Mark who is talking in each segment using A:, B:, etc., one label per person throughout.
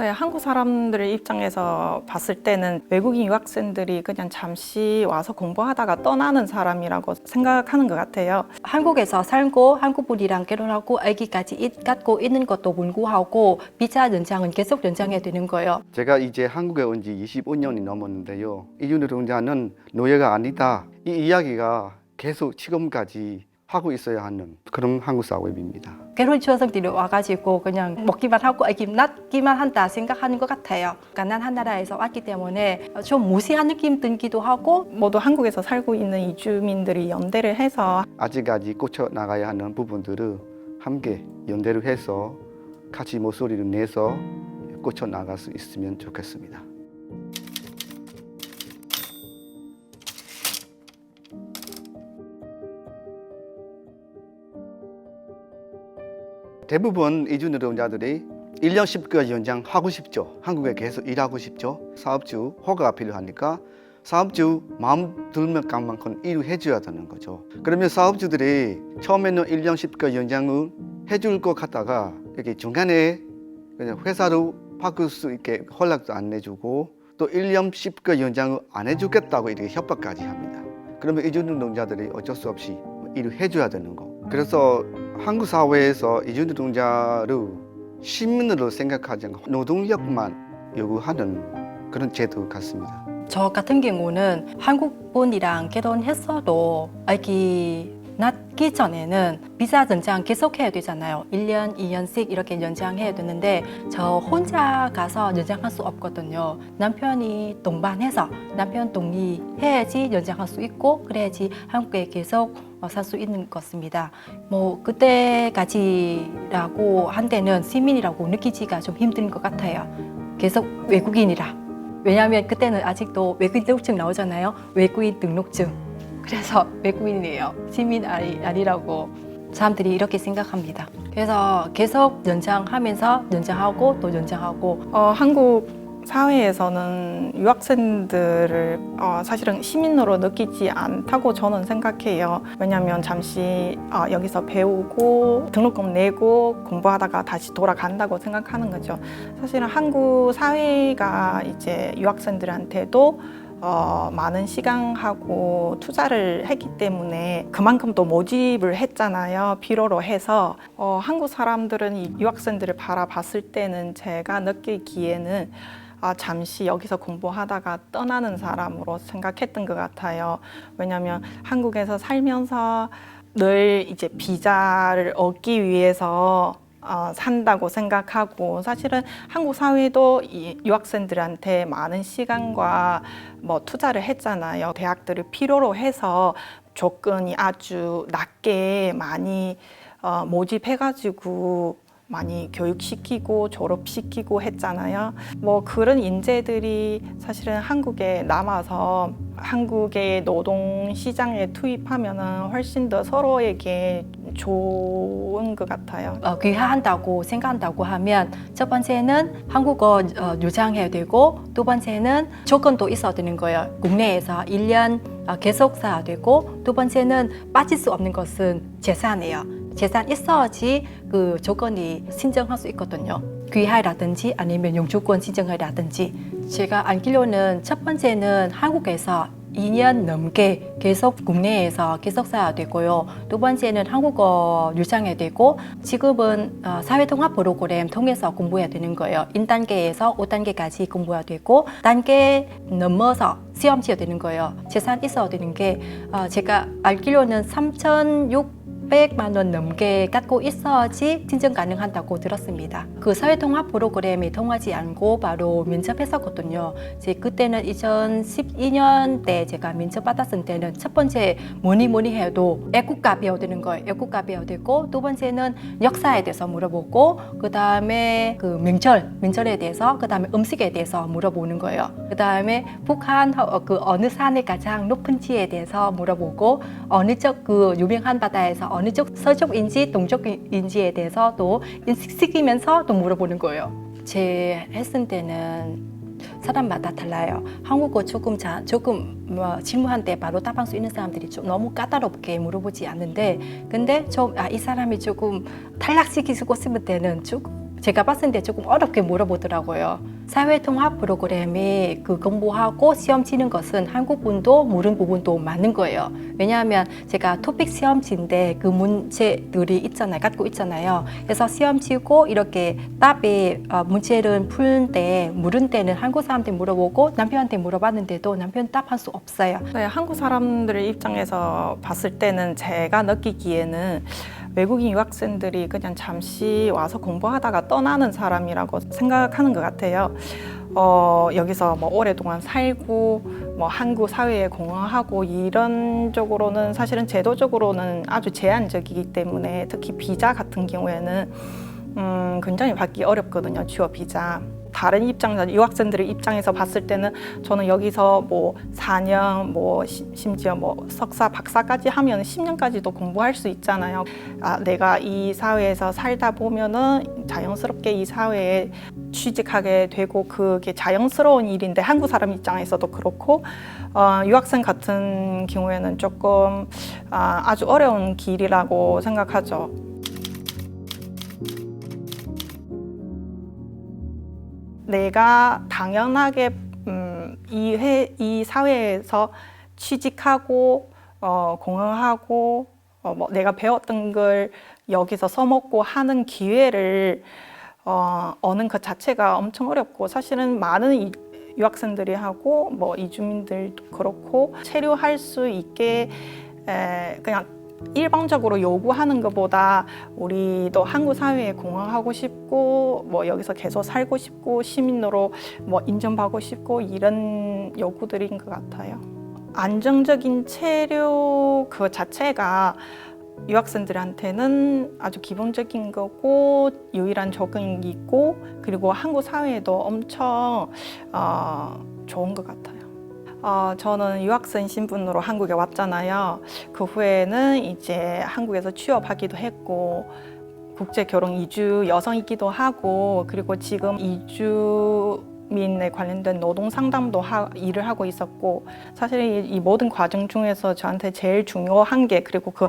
A: 네, 한국 사람들의 입장에서 봤을 때는 외국인 유학생들이 그냥 잠시 와서 공부하다가 떠나는 사람이라고 생각하는 것 같아요.
B: 한국에서 살고 한국 분이랑 결혼하고 아기까지 잇 갖고 있는 것도 불구하고 비자 연장은 계속 연장해야 되는 거예요.
C: 제가 이제 한국에 온 지 25년이 넘었는데요. 이주 노동자는 노예가 아니다. 이 이야기가 계속 지금까지 하고 있어야 하는 그런 한국 사회입니다.
B: 결혼 초성들이 와가지고 그냥 먹기만 하고 아기 낳기만 한다 생각하는 것 같아요. 가난한 나라에서 왔기 때문에 좀 무시한 느낌 들기도 하고
A: 모두 한국에서 살고 있는 이주민들이 연대를 해서
C: 아직까지 꽂혀 나가야 하는 부분들을 함께 연대를 해서 같이 목소리를 내서 꽂혀 나갈 수 있으면 좋겠습니다. 대부분 이주 노동자들이 1년 10개월 연장하고 싶죠. 한국에 계속 일하고 싶죠. 사업주 허가가 필요하니까 사업주 마음 들면 깡만큼 일을 해줘야 되는 거죠. 그러면 사업주들이 처음에는 1년 10개월 연장을 해줄 것 같다가 이렇게 중간에 그냥 회사로 바꿀 수 있게 허락도 안 내주고 또 1년 10개월 연장을 안 해주겠다고 이렇게 협박까지 합니다. 그러면 이주 노동자들이 어쩔 수 없이 일을 해줘야 되는 거. 그래서 한국 사회에서 이주 노동자를 시민으로 생각하지 않고 노동력만 요구하는 그런 제도 같습니다.
B: 저 같은 경우는 한국 분이랑 결혼했어도 아기 낳기 전에는 비자 연장 계속 해야 되잖아요. 1년, 2년씩 이렇게 연장해야 되는데 저 혼자 가서 연장할 수 없거든요. 남편이 동반해서 남편 동의해야지 연장할 수 있고 그래야지 한국에 계속 어, 살 수 있는 것입니다. 뭐 그때까지라고 한 때는 시민이라고 느끼기가 좀 힘든 것 같아요. 계속 외국인이라. 왜냐하면 그때는 아직도 외국인 등록증 나오잖아요. 외국인 등록증. 그래서 외국인이에요. 시민 아니, 아니라고 사람들이 이렇게 생각합니다. 그래서 계속 연장하면서 연장하고 또 연장하고
A: 어, 한국 사회에서는 유학생들을 어, 사실은 시민으로 느끼지 않다고 저는 생각해요. 왜냐하면 잠시 어, 여기서 배우고 등록금 내고 공부하다가 다시 돌아간다고 생각하는 거죠. 사실은 한국 사회가 이제 유학생들한테도 어, 많은 시간하고 투자를 했기 때문에 그만큼 또 모집을 했잖아요. 필요로 해서 어, 한국 사람들은 이 유학생들을 바라봤을 때는 제가 느끼기에는 아, 잠시 여기서 공부하다가 떠나는 사람으로 생각했던 것 같아요. 왜냐하면 한국에서 살면서 늘 이제 비자를 얻기 위해서 어, 산다고 생각하고 사실은 한국 사회도 이 유학생들한테 많은 시간과 뭐 투자를 했잖아요. 대학들을 필요로 해서 조건이 아주 낮게 많이 어, 모집해가지고 많이 교육시키고 졸업시키고 했잖아요. 뭐 그런 인재들이 사실은 한국에 남아서 한국의 노동 시장에 투입하면은 훨씬 더 서로에게 좋은 것 같아요.
B: 어, 귀화한다고 생각한다고 하면 첫 번째는 한국어 어, 유장해야 되고 두 번째는 조건도 있어야 되는 거예요. 국내에서 1년 어, 계속 살아야 되고 두 번째는 빠질 수 없는 것은 재산이에요. 재산 있어야지 그 조건이 신청할 수 있거든요. 귀화라든지 아니면 영주권 신청이라든지 제가 알기로는 첫 번째는 한국에서 2년 넘게 계속 국내에서 계속 살아야 되고요. 두 번째는 한국어 유창해야 되고 지금은 어, 사회통합 프로그램 통해서 공부해야 되는 거예요. 1단계에서 5단계까지 공부해야 되고 단계 넘어서 시험 치어야 되는 거예요. 재산 있어야 되는 게 어, 제가 알기로는 3,600 만 원 넘게 갖고 있어야지 신청 가능한다고 들었습니다. 그 사회통합 프로그램이 통하지 않고 바로 면접했었거든요. 제 그때는 2012년 때 제가 면접 받았을 때는 첫 번째 뭐니 뭐니 해도 애국가 배워야 되는 거예요. 애국가 배워야 되고 두 번째는 역사에 대해서 물어보고 그 다음에 그 명절 명절에 대해서 그 다음에 음식에 대해서 물어보는 거예요. 그 다음에 북한 어, 그 어느 산이 가장 높은지에 대해서 물어보고 어느 쪽 그 유명한 바다에서 어느 쪽 서쪽인지 동쪽인지에 대해서 또 인식시키면서 또 물어보는 거예요. 제 했을 때는 사람마다 달라요. 한국어 조금 자, 조금 뭐 질문할 때 바로 답할 수 있는 사람들이 좀 너무 까다롭게 물어보지 않는데 근데 좀아이 사람이 조금 탈락시키고 싶을 때는 조금 제가 봤을 때 조금 어렵게 물어보더라고요. 사회통합 프로그램에 그 공부하고 시험 치는 것은 한국 분도 모르는 부분도 많은 거예요. 왜냐하면 제가 토픽 시험지인데 그 문제들이 있잖아요. 갖고 있잖아요. 그래서 시험 치고 이렇게 답에 어, 문제를 푸는 때 물은 때는 한국 사람한테 물어보고 남편한테 물어봤는데도 남편 답할 수 없어요.
A: 네, 한국 사람들의 입장에서 봤을 때는 제가 느끼기에는 외국인 유학생들이 그냥 잠시 와서 공부하다가 떠나는 사람이라고 생각하는 것 같아요. 어, 여기서 뭐 오랫동안 살고 뭐 한국 사회에 공헌하고 이런 쪽으로는 사실은 제도적으로는 아주 제한적이기 때문에 특히 비자 같은 경우에는 음, 굉장히 받기 어렵거든요. 취업 비자. 다른 입장자 유학생들의 입장에서 봤을 때는 저는 여기서 뭐 4년 뭐 시- 심지어 뭐 석사 박사까지 하면 10년까지도 공부할 수 있잖아요. 아, 내가 이 사회에서 살다 보면은 자연스럽게 이 사회에 취직하게 되고 그게 자연스러운 일인데 한국 사람 입장에서도 그렇고 어, 유학생 같은 경우에는 조금 아, 아주 어려운 길이라고 생각하죠. 내가 당연하게 음, 이, 회, 이 사회에서 취직하고 어, 공헌하고 어, 뭐 내가 배웠던 걸 여기서 써먹고 하는 기회를 어, 얻는 것 자체가 엄청 어렵고 사실은 많은 이, 유학생들이 하고 뭐 이주민들도 그렇고 체류할 수 있게 에, 그냥 일방적으로 요구하는 것보다 우리도 한국 사회에 공헌하고 싶고 뭐 여기서 계속 살고 싶고 시민으로 뭐 인정받고 싶고 이런 요구들인 것 같아요. 안정적인 체류 그 자체가 유학생들한테는 아주 기본적인 거고 유일한 적응이고 그리고 한국 사회에도 엄청 어, 좋은 것 같아요. 어, 저는 유학생 신분으로 한국에 왔잖아요. 그 후에는 이제 한국에서 취업하기도 했고 국제 결혼 이주 여성이기도 하고 그리고 지금 이주 민에 관련된 노동 상담도 하, 일을 하고 있었고 사실 이, 이 모든 과정 중에서 저한테 제일 중요한 게 그리고 그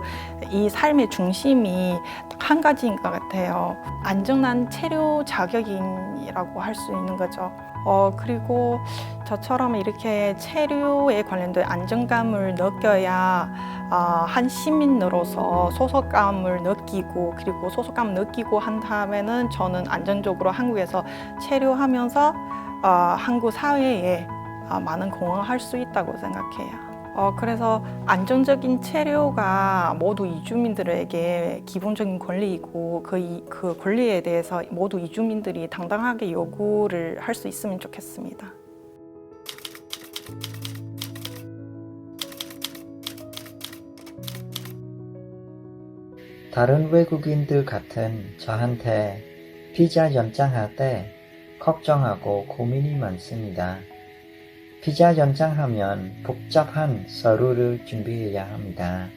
A: 이 삶의 중심이 딱한 가지인 것 같아요. 안정난 체류 자격인이라고 할 수 있는 거죠. 어 그리고 저처럼 이렇게 체류에 관련된 안정감을 느껴야 어, 한 시민으로서 소속감을 느끼고 그리고 소속감 느끼고 한 다음에는 저는 안정적으로 한국에서 체류하면서 어, 한국 사회에 어, 많은 공헌할 수 있다고 생각해요. 어, 그래서 안정적인 체류가 모두 이주민들에게 기본적인 권리이고 그, 이- 그 권리에 대해서 모두 이주민들이 당당하게 요구를 할 수 있으면 좋겠습니다.
D: 다른 외국인들 같은 저한테 비자 연장할 때 걱정하고 고민이 많습니다. 비자 연장하면 복잡한 서류를 준비해야 합니다.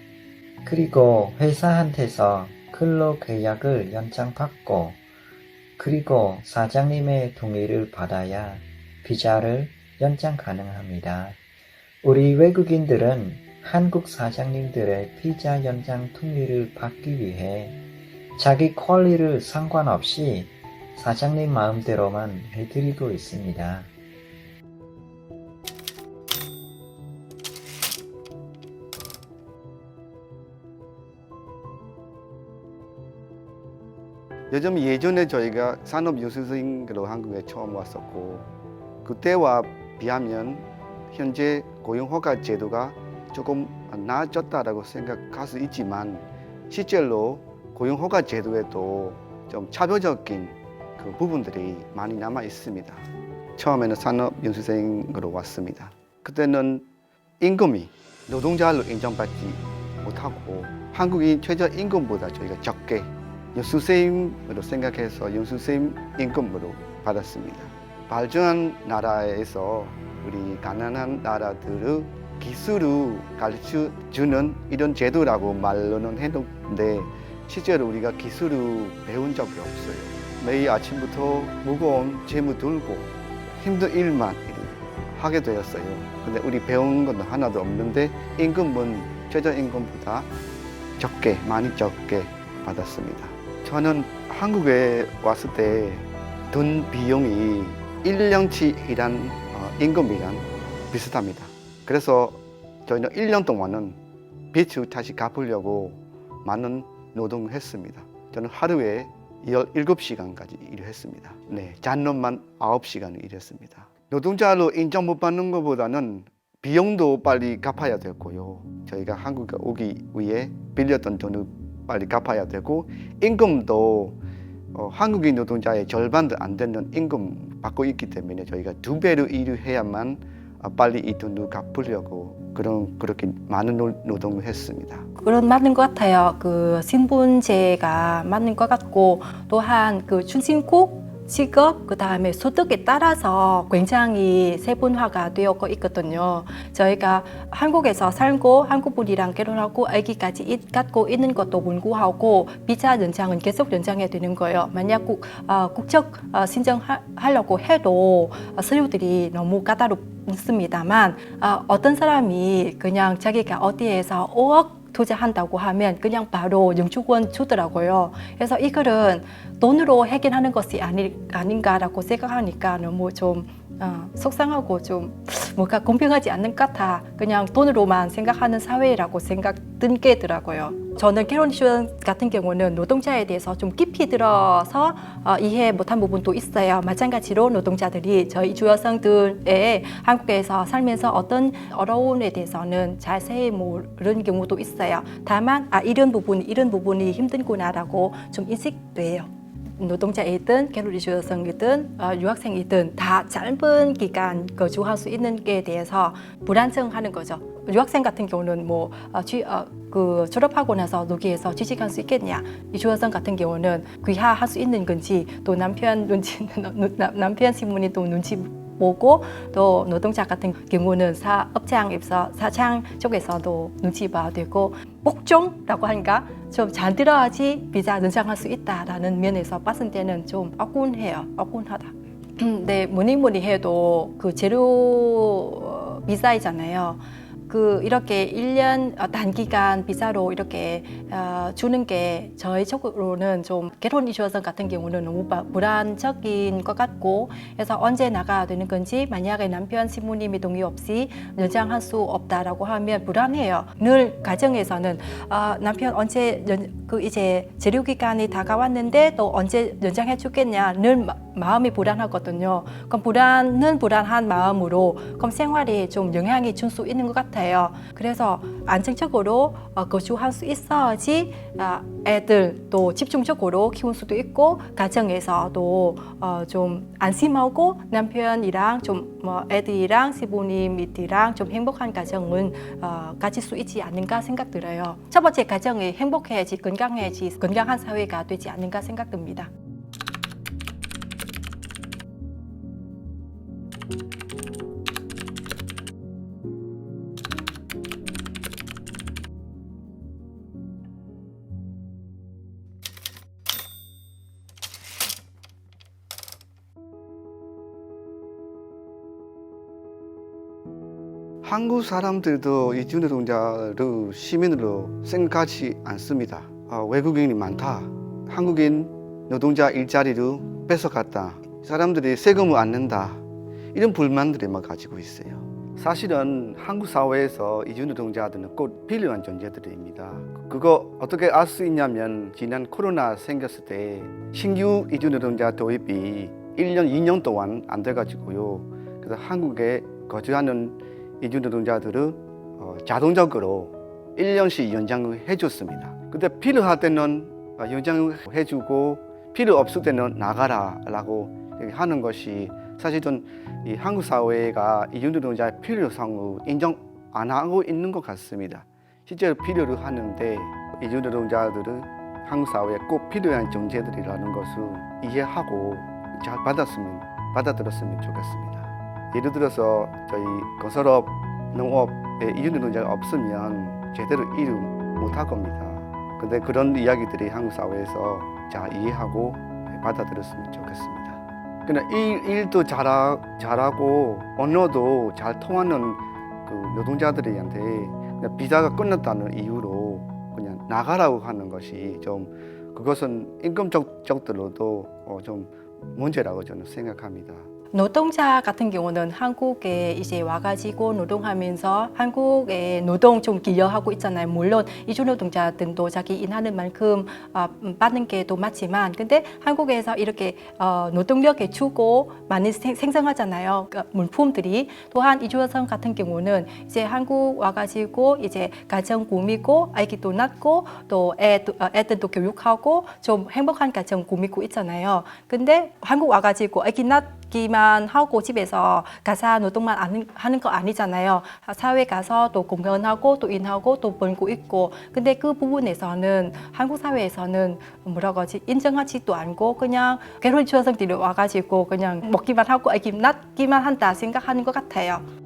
D: 그리고 회사한테서 근로 계약을 연장받고 그리고 사장님의 동의를 받아야 비자를 연장 가능합니다. 우리 외국인들은 한국 사장님들의 비자 연장 동의를 받기 위해 자기 권리를 상관없이 사장님 마음대로만 해드리고 있습니다.
C: 요즘 예전에 저희가 산업연수생으로 한국에 처음 왔었고 그때와 비하면 현재 고용허가 제도가 조금 나아졌다라고 생각할 수 있지만 실제로 고용허가 제도에도 좀 차별적인 그 부분들이 많이 남아 있습니다. 처음에는 산업연수생으로 왔습니다. 그때는 임금이 노동자로 인정받지 못하고 한국인 최저임금보다 저희가 적게 연수생으로 생각해서 연수생 임금으로 받았습니다. 발전한 나라에서 우리 가난한 나라들의 기술을 가르쳐 주는 이런 제도라고 말로는 해놓는데 실제로 우리가 기술을 배운 적이 없어요. 매일 아침부터 무거운 재무 들고 힘든 일만 하게 되었어요. 근데 우리 배운 건 하나도 없는데 임금은 최저임금보다 적게 많이 적게 받았습니다. 저는 한국에 왔을 때돈 비용이 1년치 일한 어, 임금이랑 비슷합니다. 그래서 저희는 1년 동안은 빚을 다시 갚으려고 많은 노동을 했습니다. 저는 하루에 17시간까지 일을 했습니다. 네, 잔업만 9시간을 일했습니다. 노동자로 인정 못 받는 것보다는 비용도 빨리 갚아야 되고요. 저희가 한국에 오기 위해 빌렸던 돈을 빨리 갚아야 되고 임금도 어, 한국인 노동자의 절반도 안 되는 임금 받고 있기 때문에 저희가 두 배로 일을 해야만 어, 빨리 이 돈을 갚으려고 그런 그렇게 많은 노, 노동을 했습니다.
B: 그런 맞는 것 같아요. 그 신분제가 맞는 것 같고 또한 그 출신국 직업 그 다음에 소득에 따라서 굉장히 세분화가 되어 있거든요. 저희가 한국에서 살고 한국 분이랑 결혼하고 아기까지 이- 갖고 있는 것도 불구하고 비자 연장은 계속 연장해야 되는 거예요. 만약 국, 어, 국적 어, 신청하려고 해도 어, 서류들이 너무 까다롭습니다만 어, 어떤 사람이 그냥 자기가 어디에서 5억 투자한다고 하면 그냥 바로 영주권 주더라고요. 그래서 이거는 돈으로 해결하는 것이 아니, 아닌가라고 생각하니까 너무 좀 어, 속상하고 좀 뭔가 공평하지 않는 것 같아. 그냥 돈으로만 생각하는 사회라고 생각 든 게 더라고요. 저는 이슈 같은 경우는 노동자에 대해서 좀 깊이 들어서 어, 이해 못한 부분도 있어요. 마찬가지로 노동자들이 저희 주여성들의 한국에서 살면서 어떤 어려움에 대해서는 자세히 모르는 경우도 있어요. 다만 아 이런 부분이 이런 부분이 힘든구나라고 좀 인식돼요. 노동자이든 결혼이주 여성이든 어, 유학생이든 다 짧은 기간 거주할 수 있는 게 대해서 불안정하는 거죠. 유학생 같은 경우는 뭐 어, 취, 어, 그 졸업하고 나서 여기에서 취직할 수 있겠냐. 이 주 여성 같은 경우는 귀화할 수 있는 건지 또 남편 눈치 남- 남편 신문이 또 눈치 보고 또 노동자 같은 경우는 사업장에서 사장 쪽에서도 눈치 봐야 되고 복종라고 하니까 좀 잘 들어야지 비자 연장할 수 있다라는 면에서 봤을 때는 좀 억울해요. 억울하다. 음, 네, 뭐니 뭐니 해도 그 재료 어, 비자이잖아요. 그 이렇게 일년 어, 단기간 비자로 이렇게 어, 주는 게 저희 쪽으로는 좀 결혼 이슈여성 같은 경우는 너무 바- 불안적인 것 같고 그래서 언제 나가야 되는 건지 만약에 남편 신부님이 동의 없이 연장할 수 없다라고 하면 불안해요. 늘 가정에서는 아, 남편 언제 연, 그 이제 재료 기간이 다가왔는데 또 언제 연장해 주겠냐 늘 마, 마음이 불안하거든요. 그럼 불안은 불안한 마음으로 그럼 생활에 좀 영향이 줄 수 있는 것 같아요. 그래서 안정적으로 어, 거주할 수 있어야지 아, 애들 또 집중적으로 키울 수도 있고 가정에서도 어, 좀 안심하고 남편이랑 좀 뭐 애들이랑 시부님이랑 좀 행복한 가정은 어, 가질 수 있지 않는가 생각 들어요. 첫 번째 가정이 행복해야지 건강해야지 건강한 사회가 되지 않는가 생각됩니다.
C: 한국 사람들도 이주 노동자를 시민으로 생각하지 않습니다. 아, 외국인이 많다. 한국인 노동자 일자리를 뺏어갔다. 사람들이 세금을 안 낸다. 이런 불만들을 막 가지고 있어요. 사실은 한국 사회에서 이주 노동자들은 꼭 필요한 존재들입니다. 그거 어떻게 알 수 있냐면 지난 코로나 생겼을 때 신규 이주 노동자 도입이 1년, 2년 동안 안 돼가지고요. 그래서 한국에 거주하는 이주 노동자들을 어, 자동적으로 1년씩 연장을 해줬습니다. 근데 필요할 때는 어, 연장을 해주고 필요 없을 때는 나가라라고 하는 것이 사실은 이 한국 사회가 이주 노동자의 필요성을 인정 안 하고 있는 것 같습니다. 실제로 필요를 하는데 이주 노동자들은 한국 사회에 꼭 필요한 존재들이라는 것을 이해하고 잘 받았으면 받아들였으면 좋겠습니다. 예를 들어서 저희 건설업, 농업에 이주 노동자가 없으면 제대로 일을 못할 겁니다. 근데 그런 이야기들이 한국 사회에서 잘 이해하고 받아들였으면 좋겠습니다. 그냥 일, 일도 잘하, 잘하고 언어도 잘 통하는 그 노동자들한테 그냥 비자가 끝났다는 이유로 그냥 나가라고 하는 것이 좀 그것은 적으로도 어, 좀 문제라고 저는 생각합니다.
B: 노동자 같은 경우는 한국에 이제 와가지고 노동하면서 한국의 노동 좀 기여하고 있잖아요. 물론 이주 노동자들도 자기 일하는 만큼 아, 음, 받는 게 또 맞지만, 근데 한국에서 이렇게 어, 노동력에 주고 많이 생, 생성하잖아요. 그 물품들이 또한 이주 여성 같은 경우는 이제 한국 와가지고 이제 가정 꾸미고 아기도 낳고 또 애, 어, 애들도 교육하고 좀 행복한 가정 꾸미고 있잖아요. 근데 한국 와가지고 아기 낳 기만 하고 집에서 가사 노동만 하는, 거 아니잖아요. 사회 가서 또 공연하고 또 일하고 또 벌고 있고. 근데 그 부분에서는 한국 사회에서는 뭐라고 하지 인정하지도 않고 그냥 결혼 여성들이 와가지고 그냥 먹기만 하고 아기 낳기만 한다 생각하는 것 같아요.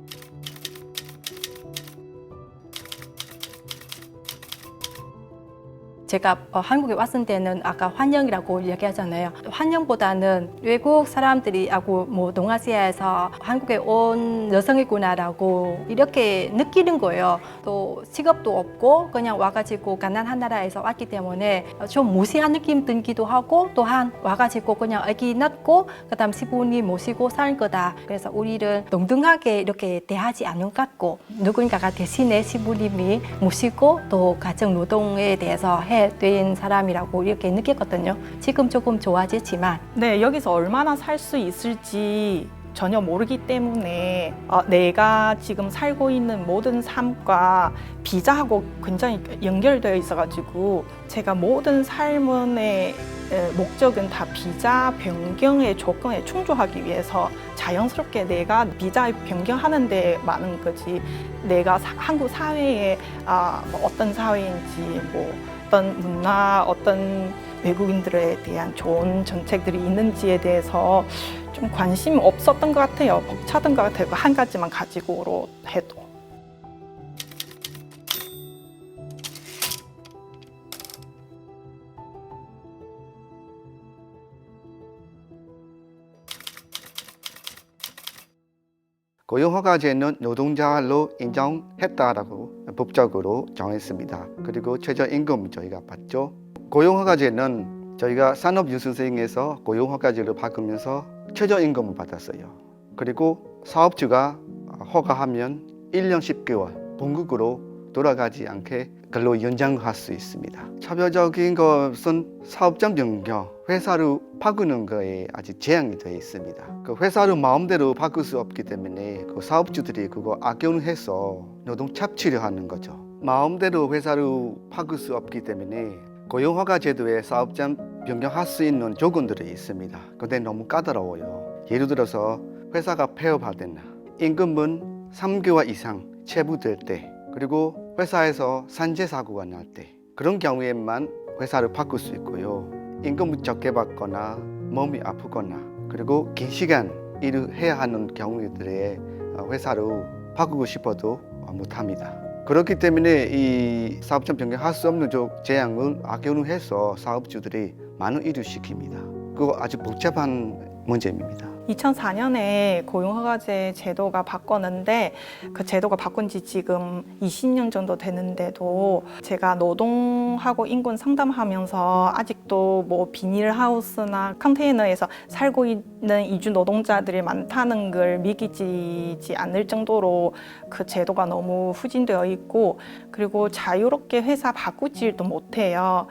B: 제가 어, 한국에 왔을 때는 아까 환영이라고 이야기하잖아요. 환영보다는 외국 사람들이 하고 뭐 동아시아에서 한국에 온 여성이구나라고 이렇게 느끼는 거예요. 또 직업도 없고 그냥 와가지고 가난한 나라에서 왔기 때문에 좀 무시한 느낌 들기도 하고 또한 와가지고 그냥 아기 낳고 그다음 시부모님 모시고 살 거다. 그래서 우리를 동등하게 이렇게 대하지 않는 것 같고 누군가가 대신에 시부님이 모시고 또 가정 노동에 대해서 해된 사람이라고 이렇게 느꼈거든요. 지금 조금 좋아지지만
A: 네, 여기서 얼마나 살 수 있을지 전혀 모르기 때문에 어, 내가 지금 살고 있는 모든 삶과 비자하고 굉장히 연결되어 있어가지고 제가 모든 삶의 에, 목적은 다 비자 변경의 조건에 충족하기 위해서 자연스럽게 내가 비자 변경하는 데 많은 거지 내가 사- 한국 사회에 아, 뭐 어떤 사회인지 뭐 어떤 문화 어떤 외국인들에 대한 좋은 정책들이 있는지에 대해서 좀 관심이 없었던 것 같아요. 벅차던 것 같아요. 한 가지만 가지고로 해도.
C: 고용허가 제는 노동자로 인정했다라고 법적으로 정했습니다. 그리고 최저임금 저희가 받죠. 고용허가제는 저희가 산업유수생에서 고용허가제로 바꾸면서 최저임금을 받았어요. 그리고 사업주가 허가하면 1년 10개월 본국으로 돌아가지 않게 근로 연장할 수 있습니다. 차별적인 것은 사업장 변경, 회사를 바꾸는 거에 아직 제한이 되어 있습니다. 그 회사를 마음대로 바꿀 수 없기 때문에 그 사업주들이 그거 악용해서 노동 착취를 하는 거죠. 마음대로 회사를 바꿀 수 없기 때문에 고용허가 제도에 사업장 변경할 수 있는 조건들이 있습니다. 근데 너무 까다로워요. 예를 들어서 회사가 폐업하거나 임금은 3개월 이상 체부될 때 그리고 회사에서 산재 사고가 날 때 그런 경우에만 회사를 바꿀 수 있고요. 임금을 적게 받거나 몸이 아프거나 그리고 긴 시간 일을 해야 하는 경우들에 회사를 바꾸고 싶어도 못합니다. 그렇기 때문에 이 사업장 변경할 수 없는 저 제약을 악용해서 사업주들이 많은 일을 시킵니다. 그거 아주 복잡한 문제입니다.
A: 2004년에 고용허가제 제도가 바꿨는데 그 제도가 바꾼 지 지금 20년 정도 되는데도 제가 노동하고 인권 상담하면서 아직도 뭐 비닐하우스나 컨테이너에서 살고 있는 이주 노동자들이 많다는 걸 믿기지 않을 정도로 그 제도가 너무 후진되어 있고 그리고 자유롭게 회사 바꾸지도 못해요.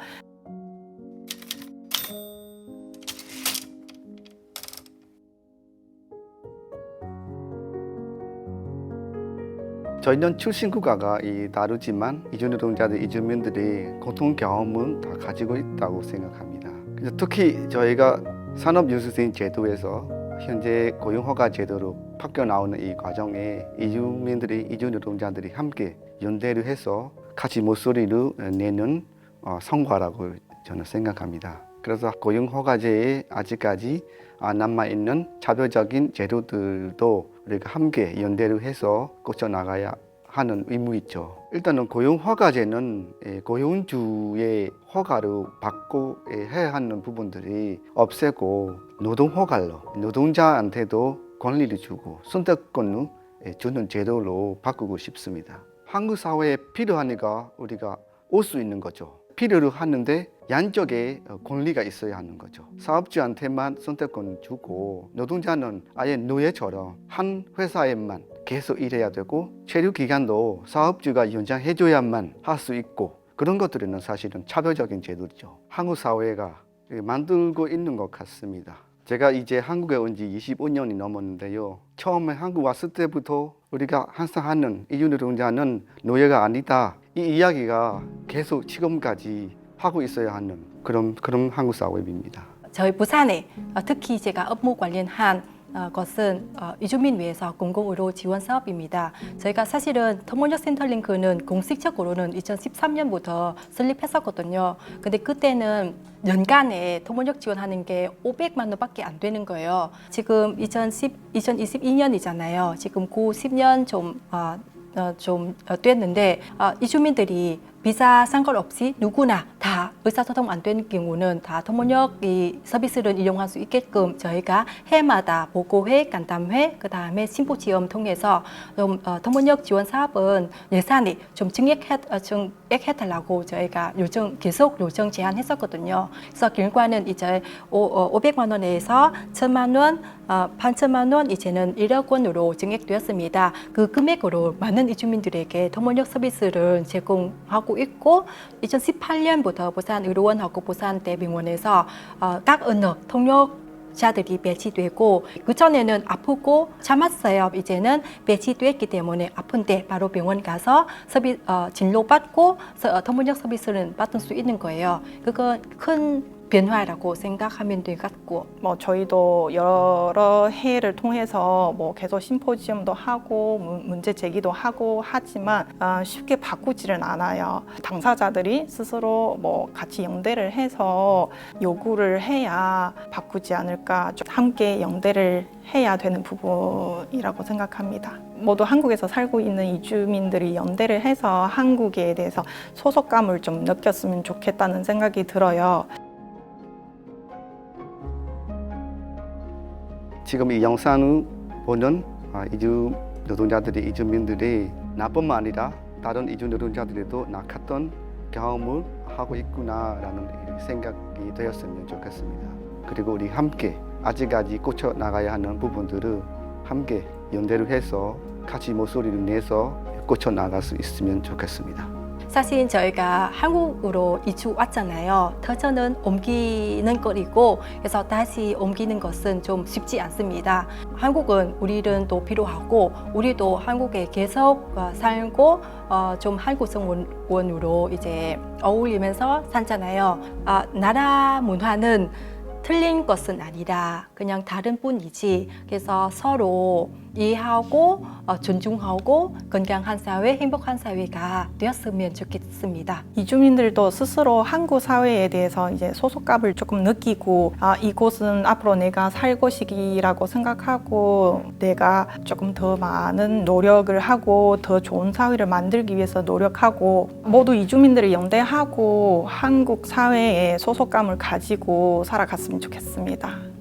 C: 저희는 출신 국가가 이 다르지만 이주 노동자들, 이주민들이 공통 경험은 다 가지고 있다고 생각합니다. 그래서 특히 저희가 산업유수생 제도에서 현재 고용허가 제도로 바뀌어 나오는 이 과정에 이주민들이, 이주 노동자들이 함께 연대를 해서 같이 목소리를 내는 어, 성과라고 저는 생각합니다. 그래서 고용 허가제에 아직까지 아, 남아 있는 차별적인 제도들도 우리가 함께 연대를 해서 고쳐 나가야 하는 의무 있죠. 일단은 고용 허가제는 예, 고용주의 허가를 받고 예, 해야 하는 부분들이 없애고 노동 허가로 노동자한테도 권리를 주고 선택권을 예, 주는 제도로 바꾸고 싶습니다. 한국 사회에 필요하니까 우리가 올 수 있는 거죠. 필요로 하는데 양쪽에 어, 권리가 있어야 하는 거죠. 사업주한테만 선택권 주고 노동자는 아예 노예처럼 한 회사에만 계속 일해야 되고 체류 기간도 사업주가 연장해줘야만 할 수 있고 그런 것들은 사실은 차별적인 제도죠. 한국 사회가 만들고 있는 것 같습니다. 제가 이제 한국에 온 지 25년이 넘었는데요. 처음에 한국 왔을 때부터 우리가 항상 하는 이주 노동자는 노예가 아니다. 이 이야기가 계속 지금까지 하고 있어야 하는 그런 그런 한국 사회입니다.
B: 저희 부산에 어, 특히 제가 업무 관련한 어, 것은 어, 이주민 위해서 공공의료 지원 사업입니다. 저희가 사실은 터모력 센터링크는 공식적으로는 2013년부터 설립했었거든요. 근데 그때는 연간에 터모력 지원하는 게 500만 원밖에 안 되는 거예요. 지금 2010, 2022년이잖아요. 지금 9, 10년 좀 어, 어, 좀 어, 됐는데 어, 이주민들이 비자 상관없이 누구나 다 의사소통 안 되는 경우는 다 터모력 이 서비스를 이용할 수 있게끔 저희가 해마다 보고회, 간담회, 그 다음에 신부 지원 통해서 좀 어, 터모력 지원 사업은 예산이 좀 증액해 어, 증액해달라고 저희가 요청 계속 요청 제안했었거든요. 그래서 결과는 이제 오, 어, 500만 원에서 1천만 원, 어, 8천만 원 이제는 1억 원으로 증액되었습니다. 그 금액으로 많은 이주민들에게 터모력 서비스를 제공하고 있고 2018년부터 부산 의료원하고 부산 대병원에서 어, 각 언어 통역 자들이 배치되고 그 전에는 아프고 참았어요. 이제는 배치됐기 때문에 아픈데 바로 병원 가서 서비 어, 진료 받고 서, 어, 터무니역 서비스를 받을 수 있는 거예요. 그건 큰 변화라고 생각하면 될 것 같고
A: 뭐 저희도 여러 해를 통해서 뭐 계속 심포지엄도 하고 문- 문제 제기도 하고 하지만 아, 쉽게 바꾸지는 않아요. 당사자들이 스스로 뭐 같이 연대를 해서 요구를 해야 바꾸지 않을까. 좀 함께 연대를 해야 되는 부분이라고 생각합니다. 모두 한국에서 살고 있는 이주민들이 연대를 해서 한국에 대해서 소속감을 좀 느꼈으면 좋겠다는 생각이 들어요.
C: 지금 이 영상을 보는 아, 이주 노동자들이 이주민들이 나뿐만 아니라 다른 이주 노동자들도 낙했던 경험을 하고 있구나라는 생각이 되었으면 좋겠습니다. 그리고 우리 함께 아직까지 고쳐 나가야 하는 부분들을 함께 연대를 해서 같이 목소리를 내서 고쳐 나갈 수 있으면 좋겠습니다.
B: 사실 저희가 한국으로 이주 왔잖아요. 터전은 옮기는 거리고 그래서 다시 옮기는 것은 좀 쉽지 않습니다. 한국은 우리는 또 필요하고 우리도 한국에 계속 어, 살고 어, 좀 한국 생원으로 이제 어울리면서 살잖아요. 아, 나라 문화는 틀린 것은 아니라 그냥 다른 뿐이지. 그래서 서로 이해하고 어, 존중하고 건강한 사회, 행복한 사회가 되었으면 좋겠습니다.
A: 이주민들도 스스로 한국 사회에 대해서 이제 소속감을 조금 느끼고 아 이곳은 앞으로 내가 살 곳이라고 생각하고 내가 조금 더 많은 노력을 하고 더 좋은 사회를 만들기 위해서 노력하고 모두 이주민들이 연대하고 한국 사회에 소속감을 가지고 살아갔으면 좋겠습니다.